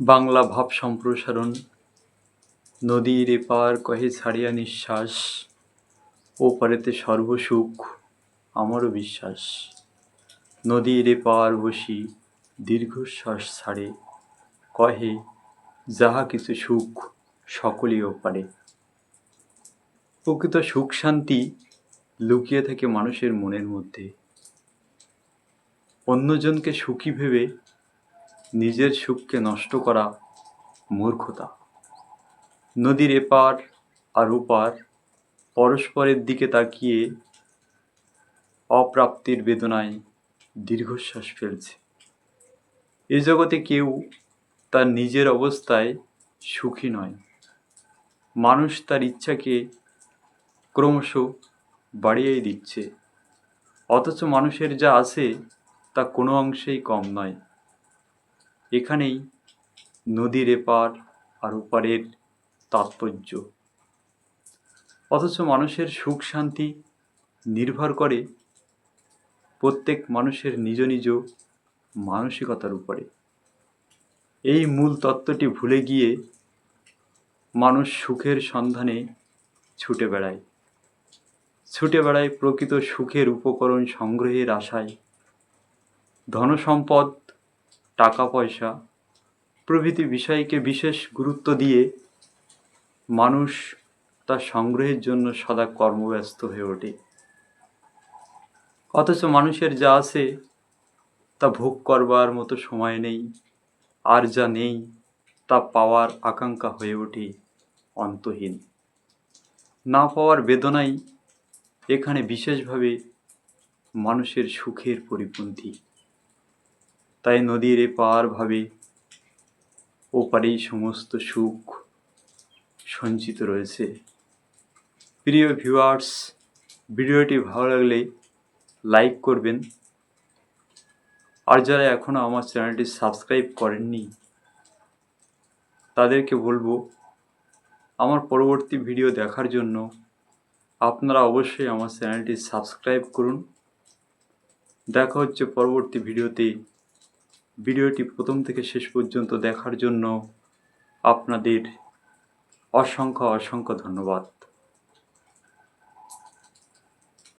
বাংলা ভাব সম্প্রসারণ, নদীর এপার কহে ছাড়িয়া নিঃশ্বাস ওপারেতে সর্বসুখ, আমারও বিশ্বাস। নদীর এপার বসি, দীর্ঘশ্বাস ছাড়ে, কহে, যাহা কিছু সুখ সকলই পারে। প্রকৃত সুখ শান্তি লুকিয়ে থাকে মানুষের মনের মধ্যে। অন্যজনকে সুখী ভেবে নিজের সুখকে নষ্ট করা মূর্খতা। নদীর এপার আর ওপার পরস্পরের দিকে তাকিয়ে অপ্রাপ্তির বেদনায় দীর্ঘশ্বাস ফেলছে। এ জগতে কেউ তার নিজের অবস্থায় সুখী নয়। মানুষ তার ইচ্ছাকে ক্রমশ বাড়িয়েই দিচ্ছে। অথচ মানুষের যা আছে তা কোনো অংশেই কম নয়। এখানেই নদীর এপার আর ওপারের তাৎপর্য। অথচ মানুষের সুখ শান্তি নির্ভর করে প্রত্যেক মানুষের নিজ নিজ মানসিকতার উপরে। এই মূল তত্ত্বটি ভুলে গিয়ে মানুষ সুখের সন্ধানে ছুটে বেড়ায়। ছুটে বেড়ায় প্রকৃত সুখের উপকরণ সংগ্রহের আশায়। ধনসম্পদ টাকা পয়সা প্রভৃতি বিষয়কে বিশেষ গুরুত্ব দিয়ে মানুষ তার সংগ্রহের জন্য সদা কর্মব্যস্ত হয়ে ওঠে। অথচ মানুষের যা আছে তা ভোগ করবার মতো সময় নেই, আর যা নেই তা পাওয়ার আকাঙ্ক্ষা হয়ে ওঠে অন্তহীন। না পাওয়ার বেদনাই এখানে বিশেষভাবে মানুষের সুখের পরিপন্থী। তাই নদীর এপার ভাবে ওপারেই সমস্ত সুখ সঞ্চিত রয়েছে। প্রিয় ভিউয়ার্স ভিডিওটি ভালো লাগলে লাইক করবেন। আর যারা এখনও আমার চ্যানেলটি সাবস্ক্রাইব করেননি, তাদেরকে বলব, আমার পরবর্তী ভিডিও দেখার জন্য আপনারা অবশ্যই আমার চ্যানেলটি সাবস্ক্রাইব করুন। দেখা হচ্ছে পরবর্তী ভিডিওতে। ভিডিওটি প্রথম থেকে শেষ পর্যন্ত দেখার জন্য আপনাদের অসংখ্য অসংখ্য ধন্যবাদ।